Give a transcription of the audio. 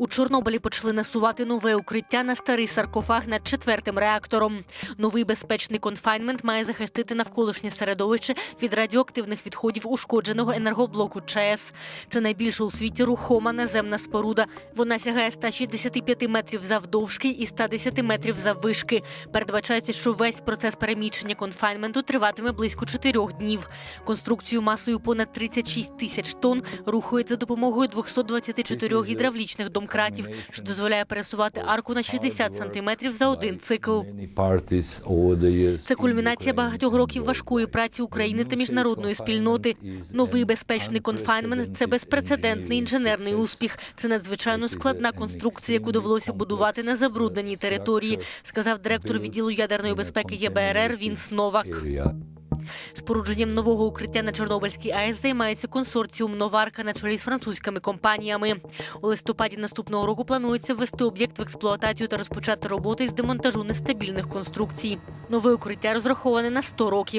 У Чорнобилі почали насувати нове укриття на старий саркофаг над четвертим реактором. Новий безпечний конфайнмент має захистити навколишнє середовище від радіоактивних відходів ушкодженого енергоблоку ЧАЕС. Це найбільша у світі рухома наземна споруда. Вона сягає 165 метрів завдовжки і 110 метрів заввишки. Передбачається, що весь процес переміщення конфайнменту триватиме близько чотирьох днів. Конструкцію масою понад 36 тисяч тонн рухають за допомогою 224 гідравлічних домкратів, що дозволяє пересувати арку на 60 сантиметрів за один цикл. Це кульмінація багатьох років важкої праці України та міжнародної спільноти. Новий безпечний конфайнмент це безпрецедентний інженерний успіх. Це надзвичайно складна конструкція, яку довелося будувати на забрудненій території, сказав директор відділу ядерної безпеки ЄБРР Вінс Новак. Спорудженням нового укриття на Чорнобильській АЕС займається консорціум Новарка на чолі з французькими компаніями. У листопаді наступного року планується ввести об'єкт в експлуатацію та розпочати роботи з демонтажу нестабільних конструкцій. Нове укриття розраховане на 100 років.